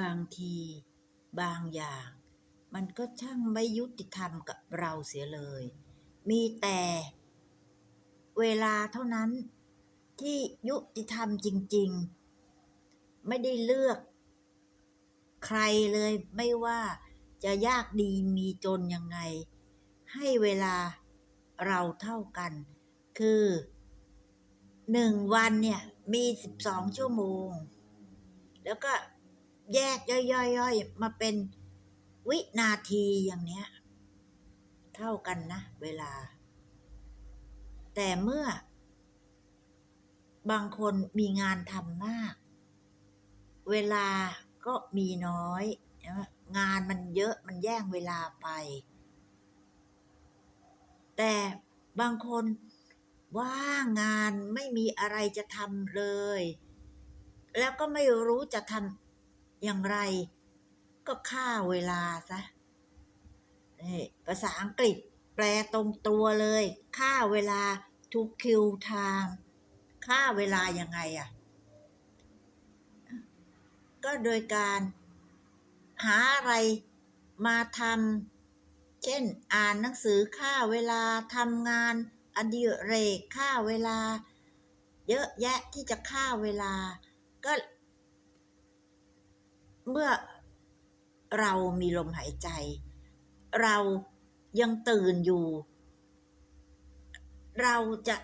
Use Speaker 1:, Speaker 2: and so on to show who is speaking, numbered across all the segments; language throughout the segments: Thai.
Speaker 1: บางที บางอย่าง มันก็ช่างไม่ยุติธรรมกับเราเสียเลย มีแต่ เวลาเท่านั้นที่ยุติธรรมจริง ๆ ไม่ได้เลือก ใครเลยไม่ว่าจะยากดีมีจนยังไง ให้เวลาเราเท่ากัน คือหนึ่งวันเนี่ยมีสิบสองชั่วโมง แล้วก็ แยกย่อยๆมาเป็นวินาทีอย่างเนี้ย เท่ากันนะ เวลา แต่เมื่อ บางคนมีงานทำมาก เวลาก็มีน้อย งานมันเยอะมันแย่งเวลาไป แต่บางคนว่างงานไม่มีอะไรจะทำเลย แล้วก็ไม่รู้จะทำ อย่างไร ก็ฆ่าเวลาซะนี่ภาษาอังกฤษแปลตรงตัวเลยฆ่าเวลา to kill time ฆ่าเวลายังไงอะ่ะ ก็โดยการหาอะไรมาทำเช่นอ่านหนังสือฆ่าเวลาทำงานอดิเรกฆ่าเวลา เยอะแยะที่จะฆ่าเวลา ก็ เมื่อเรามีลมหายใจ เรายังตื่นอยู่ เราจะ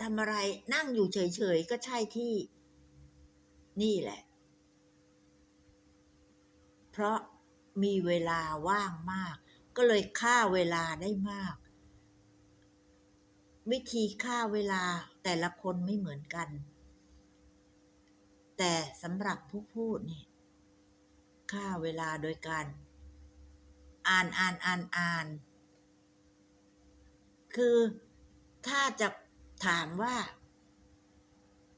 Speaker 1: ทำอะไรนั่งอยู่เฉยๆ ก็ใช่ที่ นี่แหละ เพราะมีเวลาว่างมาก ก็เลยฆ่าเวลาได้มาก วิธีฆ่าเวลาแต่ละคนไม่เหมือนกัน แต่สำหรับผู้พูดเนี่ย ฆ่าเวลาโดยการ อ่านอ่านอ่านอ่าน คือถ้าจะถามว่า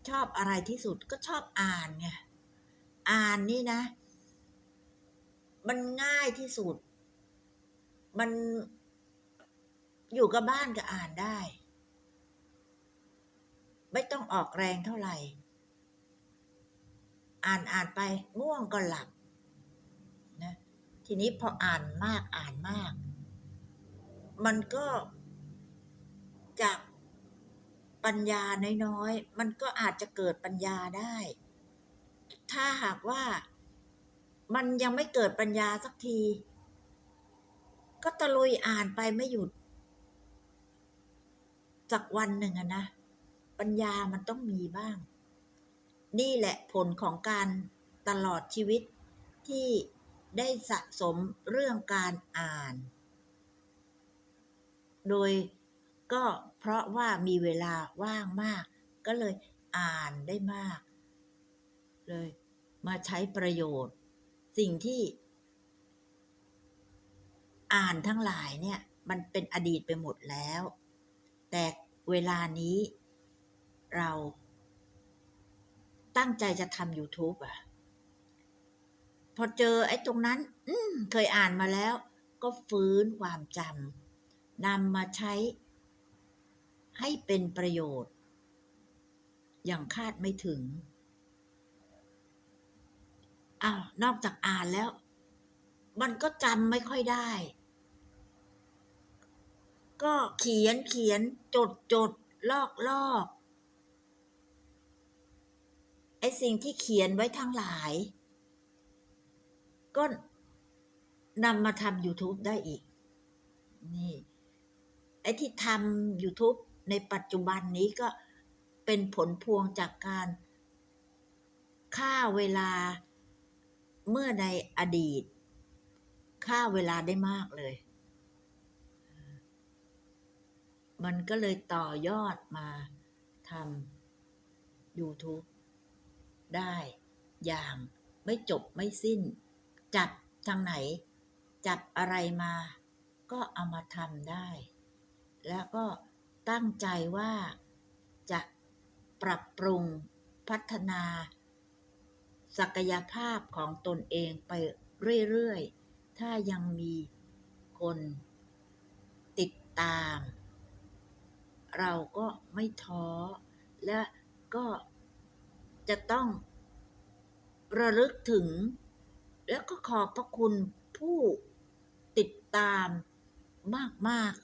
Speaker 1: ชอบอะไรที่สุดก็ชอบอ่านไงอ่านนี่นะ มันง่ายที่สุด มันอยู่กับบ้านก็อ่านได้ ไม่ต้องออกแรงเท่าไหร่ อ่านอ่านไปง่วงก็หลับ ทีนี้พออ่านมากอ่านมาก มันก็จากปัญญาน้อยๆ มันก็อาจจะเกิดปัญญาได้ ถ้าหากว่ามันยังไม่เกิดปัญญาสักที ก็ตะลุยอ่านไปไม่หยุดสักวันหนึ่งอะนะ ปัญญามันต้องมีบ้าง นี่แหละผลของการตลอดชีวิตที่ ได้สะสมเรื่องการอ่าน โดยก็เพราะว่ามีเวลาว่างมาก ก็เลยอ่านได้มาก เลย มาใช้ประโยชน์ สิ่งที่ อ่านทั้งหลายเนี่ย มันเป็นอดีตไปหมดแล้ว แต่เวลานี้เราตั้งใจจะทำ YouTube อะ พอเจอไอ้ตรงนั้น อืเคยอ่านมาแล้ว ก็ฟื้นความจำนำมาใช้ ให้เป็นประโยชน์ อย่างคาดไม่ถึงอ้าวนอกจากอ่านแล้ว มันก็จำไม่ค่อยได้ ก็เขียนเขียนจดจดลอกลอกไอสิ่งที่เขียนไว้ทั้งหลาย ก็นำมาทำ YouTube ได้อีก นี่ ไอ้ที่ทำ YouTube ในปัจจุบันนี้ก็เป็นผลพวงจากการฆ่าเวลาเมื่อในอดีตฆ่าเวลาได้มากเลย มันก็เลยต่อยอดมาทำ YouTube ได้อย่างไม่จบไม่สิ้น จับทางไหน จับอะไรมา ก็เอามาทำได้ แล้วก็ตั้งใจว่าจะปรับปรุงพัฒนา ศักยภาพของตนเองไปเรื่อยๆ ถ้ายังมีคนติดตาม เราก็ไม่ท้อ และก็จะต้องระลึกถึง แล้วก็ขอบพระคุณผู้ติดตามมาก